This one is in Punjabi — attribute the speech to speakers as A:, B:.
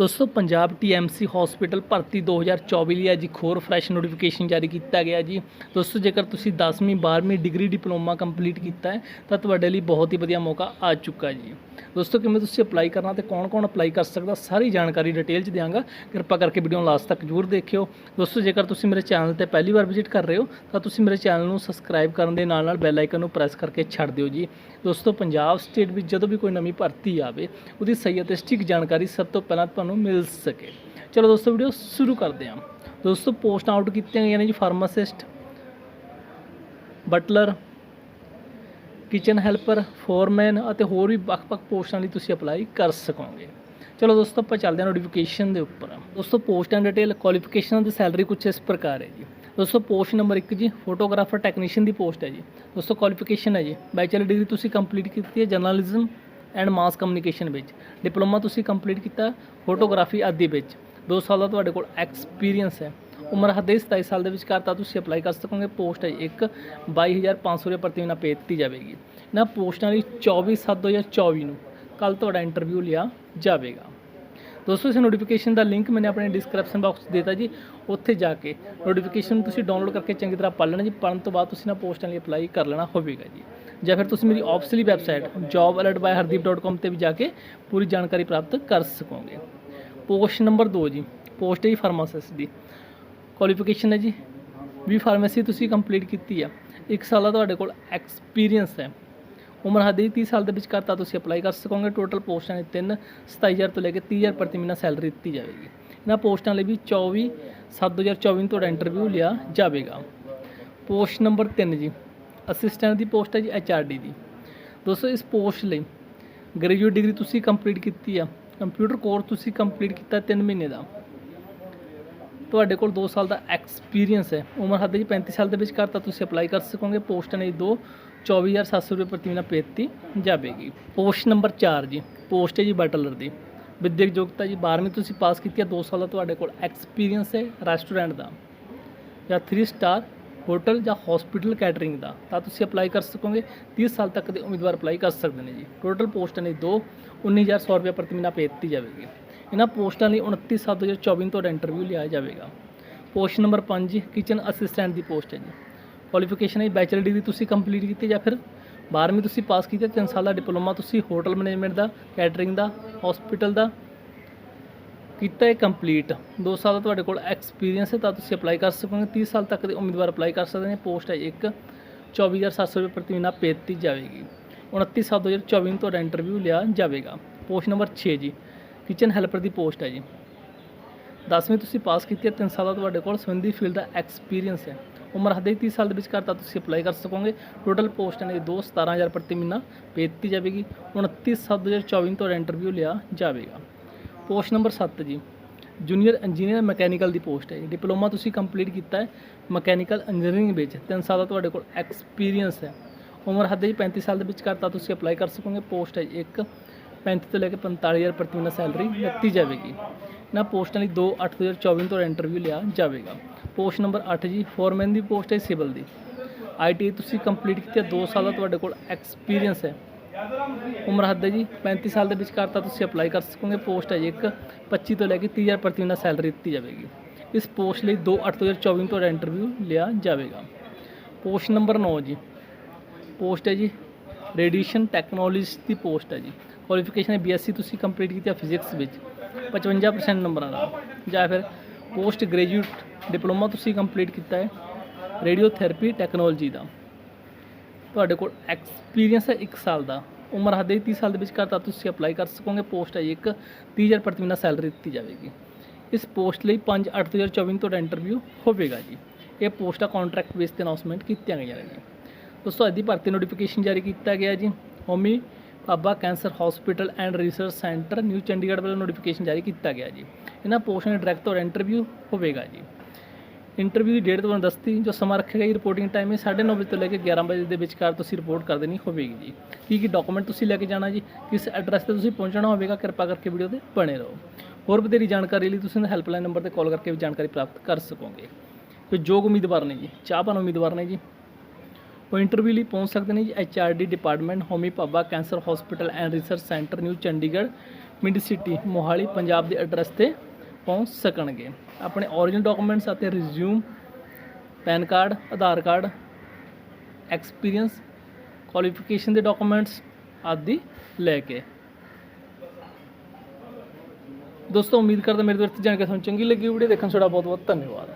A: ਦੋਸਤੋ, ਪੰਜਾਬ ਟੀਐਮਸੀ ਹਸਪੀਟਲ ਭਰਤੀ 2024 ਲਈ ਅੱਜ ਇੱਕ ਹੋਰ ਫਰੈਸ਼ ਨੋਟੀਫਿਕੇਸ਼ਨ ਜਾਰੀ ਕੀਤਾ ਗਿਆ ਜੀ। ਦੋਸਤੋ, ਜੇਕਰ ਤੁਸੀਂ 10ਵੀਂ 12ਵੀਂ ਡਿਗਰੀ ਡਿਪਲੋਮਾ ਕੰਪਲੀਟ ਕੀਤਾ ਹੈ, ਤਾਂ ਤੁਹਾਡੇ ਲਈ ਬਹੁਤ ਹੀ ਵਧੀਆ ਮੌਕਾ ਆ ਚੁੱਕਾ ਜੀ। ਦੋਸਤੋ, ਕਿਵੇਂ ਤੁਸੀਂ ਅਪਲਾਈ ਕਰਨਾ ਤੇ ਕੌਣ-ਕੌਣ ਅਪਲਾਈ ਕਰ ਸਕਦਾ, ਸਾਰੀ ਜਾਣਕਾਰੀ ਡਿਟੇਲ 'ਚ ਦਿਆਂਗਾ। ਕਿਰਪਾ ਕਰਕੇ ਵੀਡੀਓ ਨੂੰ ਲਾਸਟ ਤੱਕ ਜ਼ਰੂਰ ਦੇਖਿਓ। ਦੋਸਤੋ, ਜੇਕਰ ਤੁਸੀਂ ਮੇਰੇ ਚੈਨਲ ਤੇ ਪਹਿਲੀ ਵਾਰ ਵਿਜ਼ਿਟ ਕਰ ਰਹੇ ਹੋ, ਤਾਂ ਤੁਸੀਂ ਮੇਰੇ ਚੈਨਲ ਨੂੰ ਸਬਸਕ੍ਰਾਈਬ ਕਰਨ ਦੇ ਨਾਲ ਨਾਲ ਬੈਲ ਆਈਕਨ ਨੂੰ ਪ੍ਰੈਸ ਕਰਕੇ ਛੱਡ ਦਿਓ ਜੀ। ਦੋਸਤੋ, ਪੰਜਾਬ ਸਟੇਟ ਵਿੱਚ ਜਦੋਂ ਵੀ ਕੋਈ ਨਵੀਂ ਭਰਤੀ ਆਵੇ, ਉਹਦੀ ਸਹੀ ਅਤੇ ਸਟਿਕ ਜਾਣਕਾਰੀ ਸਭ ਤੋਂ ਪਹਿਲਾਂ ਤੁਹਾਨੂੰ ਮਿਲ ਸਕੇ। ਚਲੋ ਦੋਸਤੋ ਵੀਡੀਓ ਸ਼ੁਰੂ ਕਰਦੇ ਹਾਂ। ਦੋਸਤੋ ਪੋਸਟ ਆਊਟ ਕੀਤੀਆਂ ਗਈਆਂ ਨੇ ਜੀ pharmacist butler kitchen helper foreman ਅਤੇ ਹੋਰ ਵੀ ਵੱਖ-ਵੱਖ ਪੋਸਟਾਂ ਲਈ ਤੁਸੀਂ ਅਪਲਾਈ ਕਰ ਸਕੋਗੇ। ਚਲੋ ਦੋਸਤੋ, ਆਪਾਂ ਚੱਲਦੇ ਹਾਂ ਨੋਟੀਫਿਕੇਸ਼ਨ ਦੇ ਉੱਪਰ। ਦੋਸਤੋ ਪੋਸਟ ਐਂਡ ਡਿਟੇਲ ਕੁਆਲੀਫਿਕੇਸ਼ਨ ਦੀ ਸੈਲਰੀ ਕੁਝ ਇਸ ਪ੍ਰਕਾਰ ਹੈ ਜੀ। ਦੋਸਤੋ ਪੋਸਟ ਨੰਬਰ 1 ਜੀ ਫੋਟੋਗ੍ਰਾਫਰ ਟੈਕਨੀਸ਼ੀਅਨ ਦੀ ਪੋਸਟ ਹੈ ਜੀ। ਦੋਸਤੋ ਕੁਆਲੀਫਿਕੇਸ਼ਨ ਹੈ ਜੀ। ਬੈਚਲਰ ਡਿਗਰੀ ਤੁਸੀਂ ਕੰਪਲੀਟ ਕੀਤੀ ਹੈ ਜਰਨਲਿਜ਼ਮ ਐਂਡ ਮਾਸ ਕਮਿਊਨੀਕੇਸ਼ਨ ਵਿੱਚ। ਡਿਪਲੋਮਾ ਤੁਸੀਂ ਕੰਪਲੀਟ ਕੀਤਾ ਫੋਟੋਗ੍ਰਾਫੀ ਆਦਿ ਵਿੱਚ। 2 ਸਾਲ ਦਾ ਤੁਹਾਡੇ ਕੋਲ ਐਕਸਪੀਰੀਅੰਸ ਹੈ। ਉਮਰ ਹੱਦ 27 ਸਾਲ ਦੇ ਵਿਚਕਾਰ ਤਾਂ ਤੁਸੀਂ ਅਪਲਾਈ ਕਰ ਸਕੋਗੇ। ਪੋਸਟ ਹੈ ਇੱਕ 22500 ਰੁਪਏ ਪ੍ਰਤੀ ਮਹੀਨਾ ਪੇ ਦਿੱਤੀ ਜਾਵੇਗੀ। ਇਹਨਾਂ ਪੋਸਟਾਂ ਲਈ 24 7 2024 ਨੂੰ ਕੱਲ ਤੁਹਾਡਾ ਇੰਟਰਵਿਊ ਲਿਆ ਜਾਵੇਗਾ। ਦੋਸਤੋ, ਇਸ ਨੋਟੀਫਿਕੇਸ਼ਨ ਦਾ ਲਿੰਕ ਮੈਨੇ ਆਪਣੇ ਡਿਸਕ੍ਰਿਪਸ਼ਨ ਬਾਕਸ ਦਿੱਤਾ ਜੀ। ਉੱਥੇ ਜਾ ਕੇ ਨੋਟੀਫਿਕੇਸ਼ਨ ਤੁਸੀਂ ਡਾਊਨਲੋਡ ਕਰਕੇ ਚੰਗੀ ਤਰ੍ਹਾਂ ਪੜ੍ਹ ਲੈਣਾ ਜੀ। ਪੜ੍ਹਨ ਤੋਂ ਬਾਅਦ ਤੁਸੀਂ ਨਾ ਪੋਸਟਾਂ ਲਈ ਅਪਲਾਈ ਕਰ ਲੈਣਾ ਹੋਵੇਗਾ ਜੀ। ਜਾਂ ਫਿਰ ਤੁਸੀਂ ਮੇਰੀ ਆਫਿਸ਼ੀਅਲੀ ਵੈਬਸਾਈਟ jobalertbyhardeep.com ਤੇ ਵੀ ਜਾ ਕੇ ਪੂਰੀ ਜਾਣਕਾਰੀ ਪ੍ਰਾਪਤ ਕਰ ਸਕੋਗੇ। ਪੋਸਟ ਨੰਬਰ 2 ਜੀ। ਪੋਸਟ ਹੈ ਜੀ ਫਾਰਮਾਸਿਸਟ ਦੀ। ਕੁਆਲੀਫਿਕੇਸ਼ਨ ਹੈ ਜੀ। ਵੀ ਫਾਰਮੇਸੀ ਤੁਸੀਂ ਕੰਪਲੀਟ ਕੀਤੀ ਆ। ਇੱਕ ਸਾਲ ਦਾ ਤੁਹਾਡੇ ਕੋਲ ਐਕਸਪੀਰੀਅੰਸ ਹੈ। ਉਮਰ ਹੱਦ 30 ਸਾਲ ਦੇ ਵਿਚਕਾਰ ਤਾਂ ਤੁਸੀਂ ਅਪਲਾਈ ਕਰ ਸਕੋਗੇ। ਟੋਟਲ ਪੋਸਟਾਂ ਨੇ 3 27000 ਤੋਂ ਲੈ ਕੇ 30000 ਪ੍ਰਤੀ ਮਹੀਨਾ ਸੈਲਰੀ ਦਿੱਤੀ ਜਾਵੇਗੀ। ਇਹਨਾਂ ਪੋਸਟਾਂ ਲਈ ਵੀ 24 7 2024 ਨੂੰ ਤੁਹਾਡਾ ਇੰਟਰਵਿਊ ਲਿਆ ਜਾਵੇਗਾ। ਪੋਸਟ ਨੰਬਰ 3 ਜੀ ਅਸਿਸਟੈਂਟ ਦੀ ਪੋਸਟ ਹੈ ਜੀ ਐਚਆਰਡੀ ਦੀ। ਦੋਸਤੋ, ਇਸ ਪੋਸਟ ਲਈ ਗ੍ਰੈਜੂਏਟ ਡਿਗਰੀ ਤੁਸੀਂ ਕੰਪਲੀਟ ਕੀਤੀ ਆ। ਕੰਪਿਊਟਰ ਕੋਰਸ ਤੁਸੀਂ ਕੰਪਲੀਟ ਕੀਤਾ 3 ਮਹੀਨੇ ਦਾ। ਤੁਹਾਡੇ ਕੋਲ 2 ਸਾਲ ਦਾ ਐਕਸਪੀਰੀਅੰਸ ਹੈ। ਉਮਰ ਹੱਦ ਜੀ 35 ਸਾਲ ਦੇ ਵਿਚਕਾਰ ਤਾਂ ਤੁਸੀਂ ਅਪਲਾਈ ਕਰ ਸਕੋਗੇ। ਪੋਸਟ ਨੇ ਦੋ 24700 ਰੁਪਏ ਪ੍ਰਤੀ ਮਹੀਨਾ ਪੇ ਦਿੱਤੀ ਜਾਵੇਗੀ। ਪੋਸਟ ਨੰਬਰ 4 ਜੀ ਪੋਸਟ ਹੈ ਜੀ ਬਟਲਰ ਦੀ। ਵਿਦਿਅਕ ਯੋਗਤਾ ਜੀ 12ਵੀਂ ਤੁਸੀਂ ਪਾਸ ਕੀਤੀ ਹੈ 2 ਸਾਲ ਦਾ ਤੁਹਾਡੇ ਕੋਲ ਐਕਸਪੀਰੀਅੰਸ ਹੈ ਰੈਸਟੋਰੈਂਟ ਦਾ। ਜਾਂ 3 ਸਟਾਰ ਹੋਟਲ ਜਾਂ ਹਸਪੀਟਲ ਕੈਟਰਿੰਗ ਦਾ। ਤਾਂ ਤੁਸੀਂ ਅਪਲਾਈ ਕਰ ਸਕੋਗੇ 30 ਸਾਲ ਤੱਕ ਦੇ ਉਮੀਦਵਾਰ ਅਪਲਾਈ ਕਰ ਸਕਦੇ ਨੇ ਜੀ। ਟੋਟਲ ਪੋਸਟਾਂ ਨੇ ਦੋ 19100 ਰੁਪਏ ਪ੍ਰਤੀ ਮਹੀਨਾ ਪੇ ਦਿੱਤੀ ਜਾਵੇਗੀ। ਇਹਨਾਂ ਪੋਸਟਾਂ ਲਈ 29 ਸੱਤ 2024 ਨੂੰ ਤੁਹਾਡਾ ਇੰਟਰਵਿਊ ਲਿਆ ਜਾਵੇਗਾ। ਪੋਸਟ ਨੰਬਰ 5 ਕਿਚਨ ਅਸਿਸਟੈਂਟ ਦੀ ਪੋਸਟ ਹੈ ਜੀ। ਕੁਆਲੀਫਿਕੇਸ਼ਨ ਹੈ ਬੈਚਲਰ ਡਿਗਰੀ ਤੁਸੀਂ ਕੰਪਲੀਟ ਕੀਤੀ ਜਾਂ ਫਿਰ 12ਵੀਂ ਤੁਸੀਂ ਪਾਸ ਕੀਤੀ 3 ਸਾਲ ਦਾ ਡਿਪਲੋਮਾ ਤੁਸੀਂ ਹੋਟਲ ਮੈਨੇਜਮੈਂਟ ਦਾ ਕੈਟਰਿੰਗ ਦਾ ਹਸਪੀਟਲ ਦਾ ਕੀਤਾ ਹੈ ਕੰਪਲੀਟ 2 ਸਾਲ ਦਾ ਤੁਹਾਡੇ ਕੋਲ ਐਕਸਪੀਰੀਅੰਸ ਹੈ, ਤਾਂ ਤੁਸੀਂ ਅਪਲਾਈ ਕਰ ਸਕੋਗੇ। 30 ਸਾਲ ਤੱਕ ਦੇ ਉਮੀਦਵਾਰ ਅਪਲਾਈ ਕਰ ਸਕਦੇ ਨੇ। ਪੋਸਟ ਹੈ ਇੱਕ 24700 ਰੁਪਏ ਪ੍ਰਤੀ ਮਹੀਨਾ ਪੇ ਦਿੱਤੀ ਜਾਵੇਗੀ। 29 ਸੱਤ 2024 ਨੂੰ ਤੁਹਾਡਾ ਇੰਟਰਵਿਊ ਲਿਆ ਜਾਵੇਗਾ। ਪੋਸਟ ਨੰਬਰ 6 ਜੀ ਕਿਚਨ ਹੈਲਪਰ ਦੀ ਪੋਸਟ ਹੈ ਜੀ। 10ਵੀਂ ਤੁਸੀਂ ਪਾਸ ਕੀਤੀ ਹੈ 3 ਸਾਲ ਦਾ ਤੁਹਾਡੇ ਕੋਲ ਸੰਬੰਧੀ ਫੀਲਡ ਦਾ ਐਕਸਪੀਰੀਅੰਸ ਹੈ। ਉਮਰ ਹੱਦ 30 ਸਾਲ ਦੇ ਵਿਚਕਾਰ ਤਾਂ ਤੁਸੀਂ ਅਪਲਾਈ ਕਰ ਸਕੋਗੇ। ਟੋਟਲ ਪੋਸਟਾਂ ਨੇ 2 17000 ਪ੍ਰਤੀ ਮਹੀਨਾ ਪੇ ਦਿੱਤੀ ਜਾਵੇਗੀ। 29 ਸੱਤ 2024 ਨੂੰ ਤੁਹਾਡਾ ਇੰਟਰਵਿਊ ਲਿਆ ਜਾਵੇਗਾ। ਪੋਸਟ ਨੰਬਰ 7 ਜੀ। ਜੂਨੀਅਰ ਇੰਜੀਨੀਅਰ ਮਕੈਨੀਕਲ ਦੀ ਪੋਸਟ ਹੈ ਜੀ। ਡਿਪਲੋਮਾ ਤੁਸੀਂ ਕੰਪਲੀਟ ਕੀਤਾ ਹੈ ਮਕੈਨੀਕਲ ਇੰਜੀਨੀਅਰਿੰਗ ਵਿੱਚ। 3 ਸਾਲ ਦਾ ਤੁਹਾਡੇ ਕੋਲ ਐਕਸਪੀਰੀਅੰਸ ਹੈ। ਉਮਰ ਹੱਦ ਜੀ 35 ਸਾਲ ਦੇ ਵਿਚਕਾਰ ਤਾਂ ਤੁਸੀਂ ਅਪਲਾਈ ਕਰ ਸਕੋਗੇ। ਪੋਸਟ ਹੈ ਜੀ ਇੱਕ 35 ਤੋਂ ਲੈ ਕੇ 45000 ਪ੍ਰਤੀ ਮਹੀਨਾ ਸੈਲਰੀ ਦਿੱਤੀ ਜਾਵੇਗੀ। ਇਹਨਾਂ ਪੋਸਟਾਂ ਲਈ 2 8 2024 ਨੂੰ ਤੁਹਾਡਾ ਇੰਟਰਵਿਊ ਲਿਆ ਜਾਵੇਗਾ। ਪੋਸਟ ਨੰਬਰ 8 ਜੀ ਫੋਰਮੈਨ ਦੀ ਪੋਸਟ ਹੈ ਸਿਵਲ ਦੀ। ਆਈਟੀ ਤੁਸੀਂ ਕੰਪਲੀਟ ਕੀਤੀ ਹੈ 2 ਸਾਲ ਦਾ ਤੁਹਾਡੇ ਕੋਲ ਐਕਸਪੀਰੀਅੰਸ ਹੈ। ਉਮਰ ਹੱਦ ਹੈ ਜੀ 35 ਸਾਲ ਦੇ ਵਿਚਕਾਰ ਤਾਂ ਤੁਸੀਂ ਅਪਲਾਈ ਕਰ ਸਕੋਗੇ। ਪੋਸਟ ਹੈ ਜੀ ਇੱਕ 25 ਤੋਂ ਲੈ ਕੇ 30000 ਪ੍ਰਤੀ ਮਹੀਨਾ ਸੈਲਰੀ ਦਿੱਤੀ ਜਾਵੇਗੀ। ਇਸ ਪੋਸਟ ਲਈ 2 8 2024 ਨੂੰ ਤੁਹਾਡਾ ਇੰਟਰਵਿਊ ਲਿਆ ਜਾਵੇਗਾ। ਪੋਸਟ ਨੰਬਰ 9 ਜੀ, ਪੋਸਟ ਹੈ ਜੀ ਰੇਡੀਏਸ਼ਨ ਟੈਕਨੋਲੋਜਿਸਟ ਦੀ ਪੋਸਟ ਹੈ ਜੀ। ਕੁਆਲੀਫਿਕੇਸ਼ਨ ਹੈ ਬੀਐਸਸੀ ਤੁਸੀਂ ਕੰਪਲੀਟ ਕੀਤੀ ਹੈ ਫਿਜ਼ਿਕਸ ਵਿੱਚ 55% ਨੰਬਰਾਂ ਨਾਲ ਜਾਂ ਫਿਰ ਪੋਸਟ ਗ੍ਰੈਜੂਏਟ ਡਿਪਲੋਮਾ ਤੁਸੀਂ ਕੰਪਲੀਟ ਕੀਤਾ ਹੈ ਰੇਡੀਓਥੈਰੇਪੀ ਟੈਕਨੋਲੋਜੀ ਦਾ। ਤੁਹਾਡੇ ਕੋਲ ਐਕਸਪੀਰੀਅੰਸ ਹੈ 1 ਸਾਲ ਦਾ। ਉਮਰ ਹੱਦ ਹੈ 30 ਸਾਲ ਦੇ ਵਿਚਕਾਰ ਤਾਂ ਤੁਸੀਂ ਅਪਲਾਈ ਕਰ ਸਕੋਗੇ। ਪੋਸਟ ਹੈ ਜੀ ਇੱਕ 30000 ਪ੍ਰਤੀ ਮਹੀਨਾ ਸੈਲਰੀ ਦਿੱਤੀ ਜਾਵੇਗੀ। ਇਸ ਪੋਸਟ ਲਈ 5 8 2024 ਨੂੰ ਤੁਹਾਡਾ ਇੰਟਰਵਿਊ ਹੋਵੇਗਾ ਜੀ। ਇਹ ਪੋਸਟਾਂ ਕੰਟਰੈਕਟ ਬੇਸ ਤੇ ਅਨਾਉਂਸਮੈਂਟ ਕੀਤੀਆਂ ਗਈਆਂ ਨੇ ਜੀ। ਦੋਸਤੋ, ਅੱਜ ਦੀ ਭਰਤੀ ਨੋਟੀਫਿਕੇਸ਼ਨ ਜਾਰੀ ਕੀਤਾ ਗਿਆ ਜੀ। Homi Bhabha cancer hospital and research centre New Chandigarh ਵੱਲੋਂ ਨੋਟੀਫਿਕੇਸ਼ਨ ਜਾਰੀ ਕੀਤਾ ਗਿਆ ਜੀ। ਇਹਨਾਂ ਪੋਸਟਾਂ ਦੇ ਡਾਇਰੈਕਟ ਔਰ ਇੰਟਰਵਿਊ ਹੋਵੇਗਾ ਜੀ। ਇੰਟਰਵਿਊ ਦੀ ਡੇਟ ਤੁਹਾਨੂੰ ਦੱਸਤੀ, ਜੋ ਸਮਾਂ ਰੱਖਿਆ ਗਿਆ ਜੀ ਰਿਪੋਰਟਿੰਗ ਟਾਈਮ ਹੈ 9:30 ਵਜੇ ਤੋਂ ਲੈ ਕੇ 11 ਵਜੇ ਦੇ ਵਿਚਕਾਰ ਤੁਸੀਂ ਰਿਪੋਰਟ ਕਰ ਦੇਣੀ ਹੋਵੇਗੀ ਜੀ। ਕੀ ਕੀ ਡਾਕੂਮੈਂਟ ਤੁਸੀਂ ਲੈ ਕੇ ਜਾਣਾ ਜੀ, ਕਿਸ ਐਡਰੈਸ ਤੇ ਤੁਸੀਂ ਪਹੁੰਚਣਾ ਹੋਵੇਗਾ, ਕਿਰਪਾ ਕਰਕੇ ਵੀਡੀਓ ਤੇ ਬਣੇ ਰਹੋ। ਹੋਰ ਵਧੇਰੀ ਜਾਣਕਾਰੀ ਲਈ ਤੁਸੀਂ ਹੈਲਪਲਾਈਨ ਨੰਬਰ ਤੇ ਕਾਲ ਕਰਕੇ ਵੀ ਜਾਣਕਾਰੀ ਪ੍ਰਾਪਤ ਕਰ ਸਕੋਗੇ। ਜੋ ਯੋਗ ਉਮੀਦਵਾਰ ਨੇ ਜੀ, ਚਾਹਵਾਨ ਉਮੀਦਵਾਰ ਨੇ ਜੀ ਉਹ ਇੰਟਰਵਿਊ ਲਈ ਪਹੁੰਚ ਸਕਦੇ ਨੇ ਜੀ HRD department Homi Bhabha cancer hospital and research centre New Chandigarh mint city Mohali Punjab ਦੇ ਐਡਰੈਸ ਤੇ ਪਹੁੰਚ ਸਕਣਗੇ। ਆਪਣੇ ਓਰੀਜਨਲ ਡਾਕੂਮੈਂਟਸ ਅਤੇ resume pan card Aadhaar card experience qualification ਦੇ ਡਾਕੂਮੈਂਟਸ ਆਦਿ ਲੈ ਕੇ। ਦੋਸਤੋ, ਉਮੀਦ ਕਰਦਾ ਮੇਰੇ ਦੋਸਤ ਜਾਣ ਤੁਹਾਨੂੰ ਚੰਗੀ ਲੱਗੀ ਵੀਡੀਓ ਦੇਖਣ ਤੁਹਾਡਾ ਬਹੁਤ ਬਹੁਤ ਧੰਨਵਾਦ।